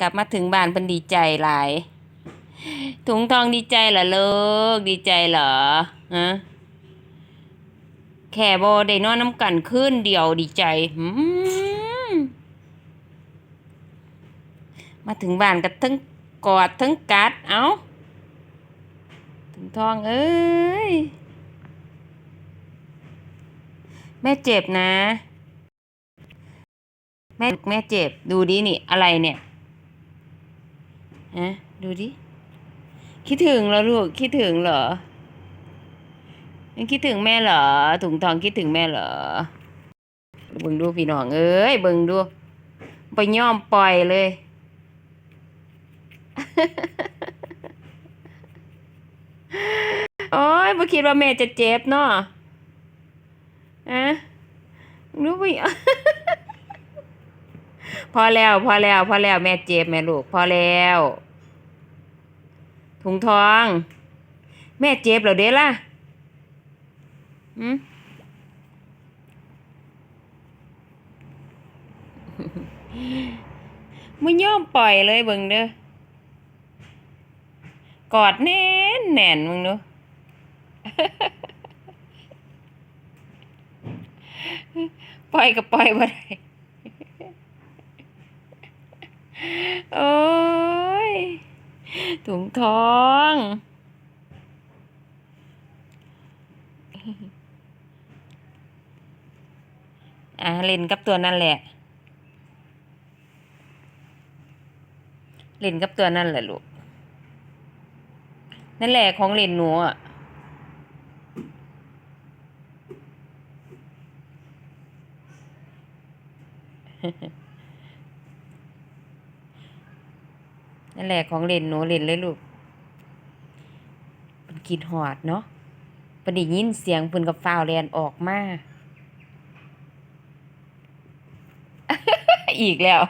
กลับมาถึงบ้านเพิ่นดีใจหลาย ถุงทองดีใจเหรอลูกดีใจเหรอฮะแค่บ่ได้นอนน้ำกันคืนเดียวดีใจมาถึงบ้านก็ทั้งกอดทั้งกัดเอ้าถุงทองเอ้ย แม่เจ็บนะ แม่แม่เจ็บดูดินี่อะไรเนี่ย ฮะดูดิ คิดถึงเหรอลูก คิดถึงเหรอยังคิดถึงแม่เหรอ ถุงทองคิดถึงแม่เหรอ เบิ่งดูพี่น้องเอ้ย เบิ่งดู ไปย่อมปล่อยเลย โอ้ยบ่คิดว่าแม่จะเจ็บเนาะอะรู้ไป พอแล้ว พอแล้ว พอแล้วแม่เจ็บแม่ลูก พอแล้ว ถุงทอง แม่เจ็บเหรอเด้ล่ะอืมไม่ยอมปล่อยเลยเบิ่งเด้อกอดแน่นแน่นมึงเดูปล่อยก็ปล่อยบ่ได้ โอ้ยถุงทองอะเล่นกับตัวนั่นแหละ เล่นกับตัวนั่นแหละลูก นั่นแหละของเล่นหนูอะ นั่นแหละของเล่นหนูเล่นเลยลูกเป็นกิดหอดเนาะปได้ยินเสียงเพิ่นกับฟาวแลนออกมา อีกแล้ว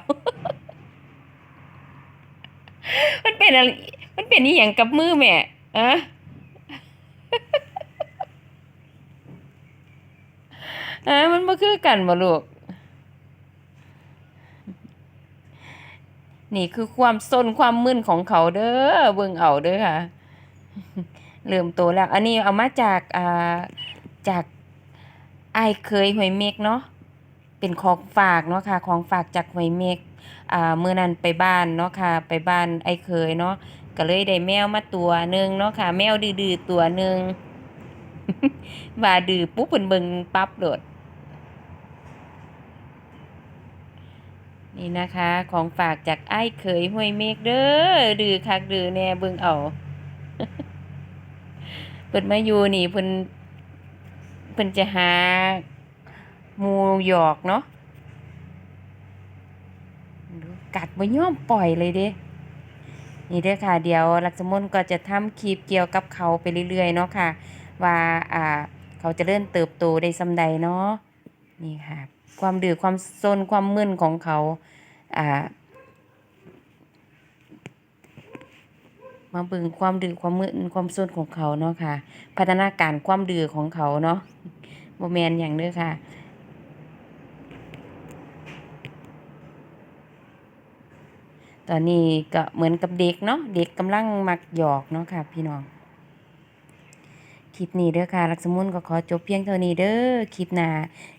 มันเป็นอะไร มันเป็นอีหยังกับมือแม่อะอะมันบ่คือกันบ่ลูก นี่คือความซนความมึนของเขาเด้อเบิ่งเอาเด้อค่ะเริ่มโตแล้ว อันนี้เอามาจากอ่าจากไอเคยหวยเมกเนาะเป็นของฝากเนาะค่ะของฝากจากหวยเมกอ่าเมื้อนั้นไปบ้านเนาะค่ะ ไปบ้านไอเคยเนาะก็เลยได้แมวมาตัวหนึ่งเนาะค่ะ แมวดื้อๆตัวหนึ่งว่าดื้อปุ๊บเพิ่นเบิ่งปั๊บโดด นี่นะคะของฝากจากไอ้เคยห้วยเมฆเด้อดื้อคักดื้อแน่เบิ่งเอาเพิ่นมาอยู่นี่เพิ่นเพิ่นจะหาหมูหยอกเนาะดูกัดบ่ยอมปล่อยเลยเด้ นี่เด้อค่ะ เดี๋ยวลักษมนต์ก็จะทำคลิปเกี่ยวกับเขาไปเรื่อยๆเนาะค่ะ ว่าอ่าเขาจะเริ่มเติบโตได้สำใดเนาะ นี่ค่ะ ความดื้อความซนความมึนของเขาอ่ามาบิ่งความดื้อความมึนความซนของเขาเนาะค่ะ พัฒนาการความดื้อของเขาเนาะบ่แม่นหยังเด้อค่ะตอนนี้ก็เหมือนกับเด็กเนาะเด็กกำลังมักหยอกเนาะค่ะพี่น้อง คลิปนี้เด้อค่ะ ลักษมุนก็ขอจบเพียงเท่านี้เด้อคลิปหน้า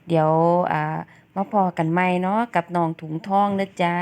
เดี๋ยวอ่ามาพอกันใหม่เนาะกับน้องถุงทองเด้อจ้า